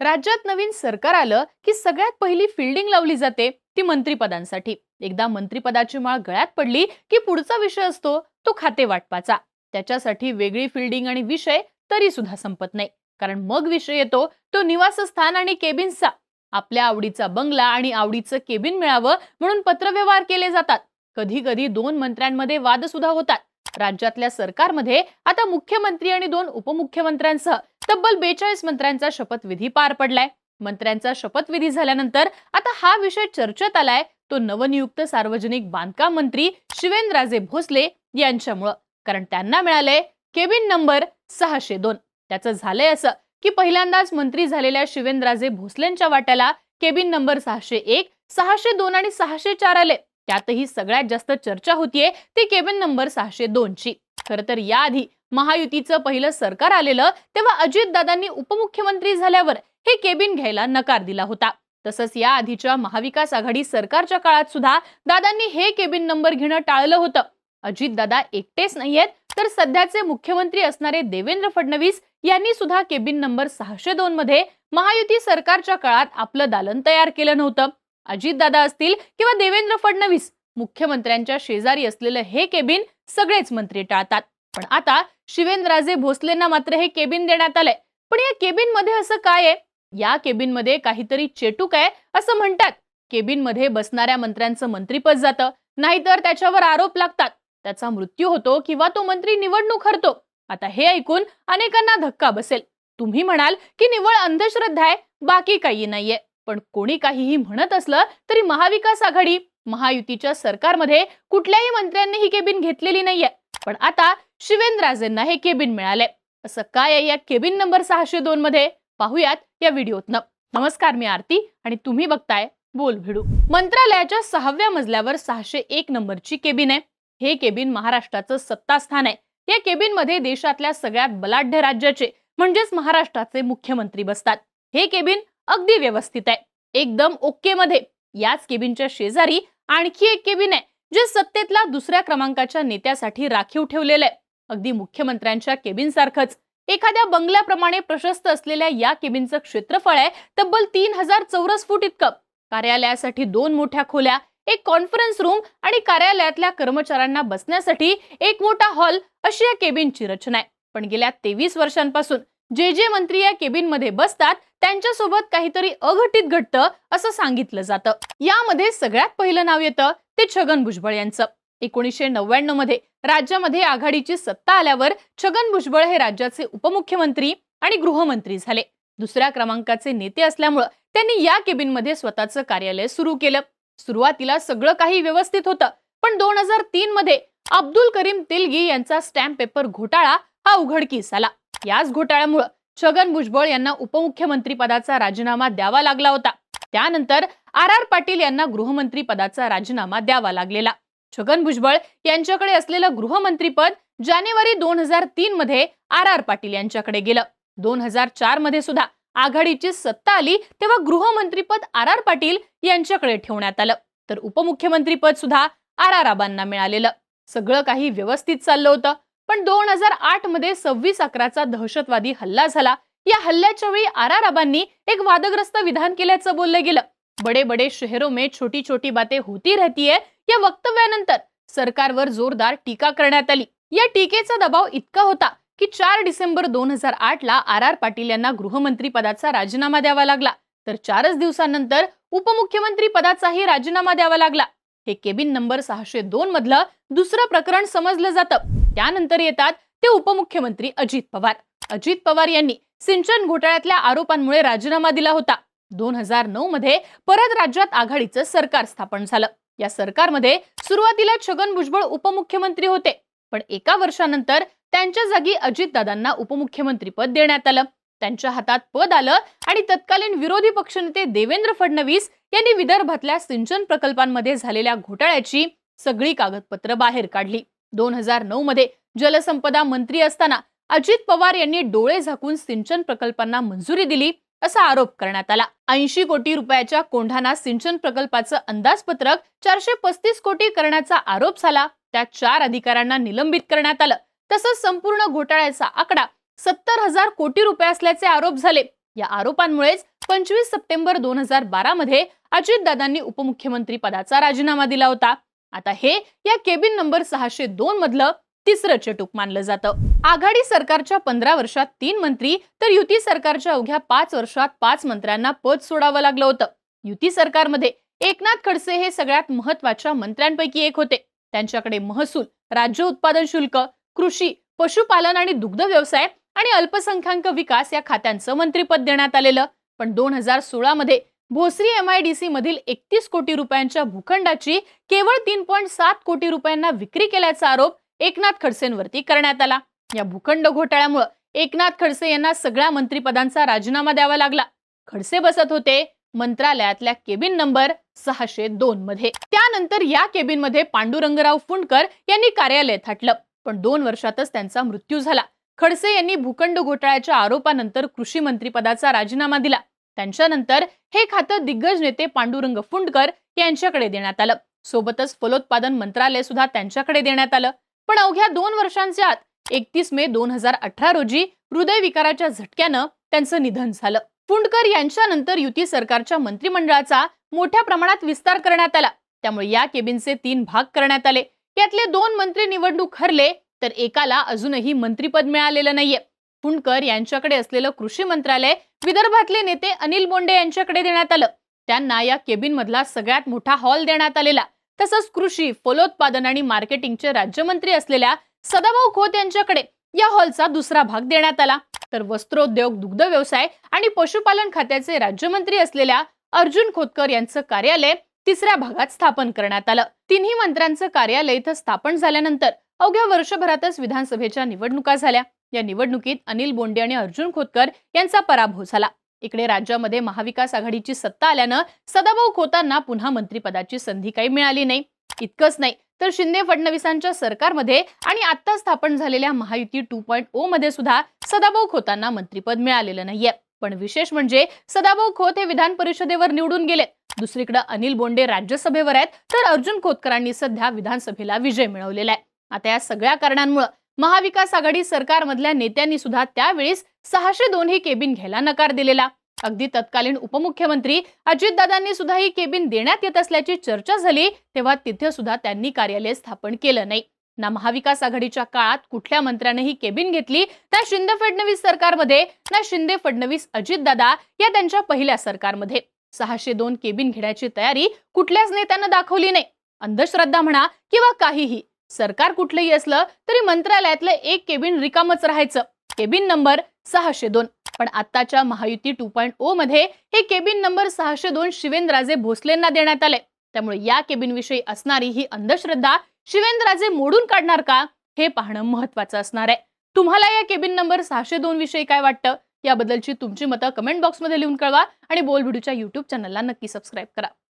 राज्यात नवीन सरकार आलं की सगळ्यात पहिली फिल्डिंग लावली जाते ती मंत्रीपदांसाठी. एकदा मंत्रीपदाची माळ गळ्यात पडली की पुढचा विषय असतो तो खाते वाटपाचा. त्याच्यासाठी वेगळी फिल्डिंग आणि विषय तरी सुद्धा संपत नाही. कारण मग विषय येतो तो निवासस्थान आणि केबिन्सचा आपल्या आवडीचा बंगला आणि आवडीचं केबिन मिळावं म्हणून पत्रव्यवहार केले जातात. कधी कधी दोन मंत्र्यांमध्ये वाद सुद्धा होतात. राज्यातल्या सरकारमध्ये आता मुख्यमंत्री आणि दोन उपमुख्यमंत्र्यांसह तब्बल बेचाळीस मंत्र्यांचा शपथविधी पार पडलाय. मंत्र्यांचा शपथविधी झाल्यानंतर आता हा विषय चर्चेत आलाय तो नवनियुक्त सार्वजनिक बांधकाम मंत्री शिवेंद्रराजे भोसले यांच्यामुळं. कारण त्यांना मिळालंय केबिन नंबर सहाशे दोन. त्याचं झालंय असं की पहिल्यांदाच मंत्री झालेल्या शिवेंद्रराजे भोसलेंच्या वाट्याला केबिन नंबर सहाशे एक सहाशे दोन आणि सहाशे चार आले. त्यातही सगळ्यात जास्त चर्चा होतीये ती केबिन नंबर सहाशे दोन ची खरं तर याआधी महायुतीचं पहिलं सरकार आलेलं तेव्हा अजितदादांनी उपमुख्यमंत्री झाल्यावर हे केबिन घ्यायला नकार दिला होता. तसंच या आधीच्या महाविकास आघाडी सरकारच्या काळात सुद्धा दादांनी हे केबिन नंबर घेणं टाळलं होतं. अजितदादा एकटेच नाहीयेत तर सध्याचे मुख्यमंत्री असणारे देवेंद्र फडणवीस यांनी सुद्धा केबिन नंबर सहाशे दोन मध्ये महायुती सरकारच्या काळात आपलं दालन तयार केलं नव्हतं. अजितदादा असतील किंवा देवेंद्र फडणवीस मुख्यमंत्र्यांच्या शेजारी असलेलं हे केबिन सगळेच मंत्री टाळतात. पण आता शिवेंद्रराजे भोसलेंना मात्र हे केबिन देण्यात आलंय. पण या केबिनमध्ये असं काय आहे? या केबिनमध्ये काहीतरी चेटूक आहे असं म्हणतात. केबिनमध्ये बसणाऱ्या मंत्र्यांचं मंत्रीपद जातं. नाहीतर त्याच्यावर आरोप लागतात. त्याचा मृत्यू होतो किंवा तो मंत्री निवडणूक हरतो. आता हे ऐकून अनेकांना धक्का बसेल. तुम्ही म्हणाल की निव्वळ अंधश्रद्धा आहे बाकी काही नाहीये. पण कोणी काहीही म्हणत असलं तरी महाविकास आघाडी महायुतीच्या सरकारमध्ये कुठल्याही मंत्र्यांनी ही केबिन घेतलेली नाहीये. पण आता शिवेंद्राजेंना हे केबिन मिळाले. असं काय आहे या केबिन नंबर सहाशे दोन मध्ये? पाहूयात या व्हिडिओतनं. नमस्कार मी आरती आणि तुम्ही बघताय बोल भिडू. मंत्रालयाच्या सहाव्या मजल्यावर सहाशे एक नंबरची केबिन आहे. हे केबिन महाराष्ट्राचं सत्तास्थान आहे. या केबिनमध्ये देशातल्या सगळ्यात बलाढ्य राज्याचे म्हणजेच महाराष्ट्राचे मुख्यमंत्री बसतात. हे केबिन अगदी व्यवस्थित आहे. एकदम ओके मध्ये. याच केबिनच्या शेजारी आणखी एक केबिन आहे जे सत्तेतला दुसऱ्या क्रमांकाच्या नेत्यासाठी राखीव ठेवलेलं आहे. अगदी मुख्यमंत्र्यांच्या केबिन सारखंच एखाद्या बंगल्याप्रमाणे प्रशस्त असलेल्या या केबिनचं क्षेत्रफळ आहे तब्बल तीन हजार चौरस फूट इतकं. कार्यालयासाठी दोन मोठ्या खोल्या एक कॉन्फरन्स रूम आणि कार्यालयातल्या कर्मचाऱ्यांना बसण्यासाठी एक मोठा हॉल अशी या केबिनची रचना आहे. पण गेल्या तेवीस वर्षांपासून जे जे मंत्री या केबिनमध्ये बसतात त्यांच्यासोबत काहीतरी अघटित घडतं असं सांगितलं जातं. यामध्ये सगळ्यात पहिलं नाव येतं ते छगन भुजबळ यांचं. एकोणीसशे नव्याण्णवमध्ये राज्यामध्ये आघाडीची सत्ता आल्यावर छगन भुजबळ हे राज्याचे उपमुख्यमंत्री आणि गृहमंत्री झाले. दुसऱ्या क्रमांकाचे नेते असल्यामुळं त्यांनी या केबिनमध्ये स्वतःचं कार्यालय सुरू केलं. सुरुवातीला सगळं काही व्यवस्थित होतं पण दोन हजार तीन मध्ये अब्दुल करीम तेलगी यांचा स्टॅम्प पेपर घोटाळा हा उघडकीस आला. याच घोटाळ्यामुळं छगन भुजबळ यांना उपमुख्यमंत्री पदाचा राजीनामा द्यावा लागला होता. त्यानंतर आर आर पाटील यांना गृहमंत्री पदाचा राजीनामा द्यावा लागलेला. छगन भुजबळ यांच्याकडे असलेलं गृहमंत्रीपद जानेवारी दोन हजार तीन मध्ये आर आर पाटील यांच्याकडे गेलं. दोन हजार चारमध्ये सुद्धा आघाडीची सत्ता आली तेव्हा गृहमंत्रीपद आर आर पाटील यांच्याकडे ठेवण्यात आलं. तर उपमुख्यमंत्रीपद सुद्धा आर आर आबांना मिळालेलं. सगळं काही व्यवस्थित चाललं होतं. पण दोन हजार आठमध्ये सव्वीस अकराचा दहशतवादी हल्ला झाला. या हल्ल्याच्या वेळी आर आर आबांनी एक वादग्रस्त विधान केल्याचं बोललं गेलं. बडे बडे शहरों में छोटी छोटी बातें होती रहती है या वक्तव्यानंतर सरकारवर जोरदार टीका करण्यात आली. या टीकेचा दबाव इतका होता की चार डिसेंबर दोन हजार आठ ला आर आर पाटील यांना गृहमंत्री पदाचा राजीनामा द्यावा लागला. तर चारच दिवसांनंतर उपमुख्यमंत्री पदाचाही राजीनामा द्यावा लागला. हे केबिन नंबर सहाशे दोन मधलं दुसरं प्रकरण समजलं जातं. त्यानंतर येतात ते उपमुख्यमंत्री अजित पवार. अजित पवार यांनी सिंचन घोटाळ्यातल्या आरोपांमुळे राजीनामा दिला होता. दोन हजार नऊ मध्ये परत राज्यात आघाडीचं सरकार स्थापन झालं. या सरकारमध्ये सुरुवातीला छगन भुजबळ उपमुख्यमंत्री होते पण एका वर्षानंतर त्यांच्या जागी अजितदादांना उपमुख्यमंत्रीपद देण्यात आलं. त्यांच्या हातात पद आलं आणि तत्कालीन विरोधी पक्षनेते देवेंद्र फडणवीस यांनी विदर्भातल्या सिंचन प्रकल्पांमध्ये झालेल्या घोटाळ्याची सगळी कागदपत्र बाहेर काढली. दोन हजार नऊ मध्ये जलसंपदा मंत्री असताना अजित पवार यांनी डोळे झाकून सिंचन प्रकल्पांना मंजुरी दिली. असा आरोप करण्यात आला. ऐंशी कोटी रुपयाच्या कोंढाणा सिंचन प्रकल्पाचं अंदाजपत्रक चारशे पस्तीस कोटी करण्याचा आरोप झाला. त्या चार अधिकाऱ्यांना निलंबित करण्यात आलं. तसंच संपूर्ण घोटाळ्याचा आकडा सत्तर हजार कोटी रुपये असल्याचे आरोप झाले. या आरोपांमुळेच पंचवीस सप्टेंबर दोन हजार बारा मध्ये अजितदादांनी उपमुख्यमंत्री पदाचा राजीनामा दिला होता. आता हे या केबिन नंबर सहाशे दोन मधलं तिसरं चटूक मानलं जातं. आघाडी सरकारच्या पंधरा वर्षात तीन मंत्री तर युती सरकारच्या अवघ्या पाच वर्षात पाच मंत्र्यांना पद सोडावं लागलं होतं. युती सरकारमध्ये एकनाथ खडसे हे सगळ्यात महत्त्वाच्या मंत्र्यांपैकी एक होते. त्यांच्याकडे महसूल राज्य उत्पादन शुल्क कृषी पशुपालन आणि दुग्ध व्यवसाय आणि अल्पसंख्याक विकास या खात्यांचं मंत्रिपद देण्यात आलेलं. पण दोन हजार सोळा मध्ये भोसरी एमआयडीसी मधील एकतीस कोटी रुपयांच्या भूखंडाची केवळ तीन पॉईंट सात कोटी रुपयांना विक्री केल्याचा आरोप एकनाथ खडसेंवरती करण्यात आला. या भूखंड घोटाळ्यामुळे एकनाथ खडसे यांना सगळ्या मंत्रिपदांचा राजीनामा द्यावा लागला. खडसे बसत होते मंत्रालयातल्या केबिन नंबर सहाशे दोन मध्ये. त्यानंतर या केबिनमध्ये पांडुरंगराव फुंडकर यांनी कार्यालय थाटलं. पण दोन वर्षातच त्यांचा मृत्यू झाला. खडसे यांनी भूखंड घोटाळ्याच्या आरोपानंतर कृषी मंत्रिपदाचा राजीनामा दिला. त्यांच्यानंतर हे खातं दिग्गज नेते पांडुरंग फुंडकर यांच्याकडे देण्यात आलं. सोबतच फलोत्पादन मंत्रालय सुद्धा त्यांच्याकडे देण्यात आलं. पण अवघ्या दोन वर्षांच्या आत एकतीस मे दोन हजार अठरा रोजी हृदयविकाराच्या झटक्यानं त्यांचं निधन झालं. फुंडकर यांच्यानंतर युती सरकारच्या मंत्रिमंडळाचा मोठ्या प्रमाणात विस्तार करण्यात आला. त्यामुळे या केबिनचे तीन भाग करण्यात आले. यातले दोन मंत्री निवडणूक हरले तर एकाला अजूनही मंत्रिपद मिळालेलं नाहीये. फुंडकर यांच्याकडे असलेलं कृषी मंत्रालय विदर्भातले नेते अनिल बोंडे यांच्याकडे देण्यात आलं. त्यांना या केबिन मधला सगळ्यात मोठा हॉल देण्यात आलेला. तसंच कृषी फलोत्पादन आणि मार्केटिंगचे राज्यमंत्री असलेल्या सदाभाऊ खोत यांच्याकडे या हॉलचा दुसरा भाग देण्यात आला. तर वस्त्रोद्योग दुग्ध व्यवसाय आणि पशुपालन खात्याचे राज्यमंत्री असलेल्या अर्जुन खोतकर यांचं कार्यालय तिसऱ्या भागात स्थापन करण्यात आलं. तिन्ही मंत्र्यांचं कार्यालय इथं स्थापन झाल्यानंतर अवघ्या वर्षभरातच विधानसभेच्या निवडणुका झाल्या. या निवडणुकीत अनिल बोंडे आणि अर्जुन खोतकर यांचा पराभव झाला. इकडे राज्यामध्ये महाविकास आघाडीची सत्ता आल्यानं सदाभाऊ खोतांना पुन्हा मंत्रिपदाची संधी काही मिळाली नाही. इतकंच नाही. तर शिंदे फडणवीसांच्या सरकारमध्ये आणि आता स्थापन झालेल्या महायुती टू पॉईंट ओ मध्ये सुद्धा सदाभाऊ खोतांना मंत्रिपद मिळालेलं नाहीये. पण विशेष म्हणजे सदाभाऊ खोत हे विधान परिषदेवर निवडून गेले. दुसरीकडे अनिल बोंडे राज्यसभेवर आहेत तर अर्जुन खोतकरांनी सध्या विधानसभेला विजय मिळवलेला आहे. आता या सगळ्या कारणांमुळे महाविकास आघाडी सरकारमधल्या नेत्यांनी सुद्धा त्यावेळेस सहाशे दोन ही केबिन घ्यायला नकार दिलेला. अगदी तत्कालीन उपमुख्यमंत्री अजितदादांनी सुद्धा ही केबिन देण्यात येत असल्याची चर्चा झाली तेव्हा तिथे सुद्धा त्यांनी कार्यालय स्थापन केलं नाही. ना महाविकास आघाडीच्या काळात कुठल्या मंत्र्याने ही केबिन घेतली ना शिंदे फडणवीस सरकारमध्ये ना शिंदे फडणवीस अजितदादा या त्यांच्या पहिल्या सरकारमध्ये. सहाशे दोन केबिन घेण्याची तयारी कुठल्याच नेत्यानं दाखवली नाही. अंधश्रद्धा म्हणा किंवा काहीही सरकार कुठलंही असलं तरी मंत्रालयातलं एक केबिन रिकामच राहायचं. केबिन नंबर सहाशे दोन. पण आताच्या महायुती टू पॉईंट ओ मध्ये हे केबिन नंबर सहाशे दोन शिवेंद्रराजे भोसलेंना देण्यात आले. त्यामुळे या केबिन विषयी असणारी ही अंधश्रद्धा शिवेंद्रराजे मोडून काढणार का हे पाहणं महत्वाचं असणार आहे. तुम्हाला या केबिन नंबर सहाशे दोन विषयी काय वाटतं? याबद्दलची तुमची मतं कमेंट बॉक्समध्ये लिहून कळवा आणि बोल व्हिडिओच्या युट्यूब चॅनलला नक्की सबस्क्राईब करा.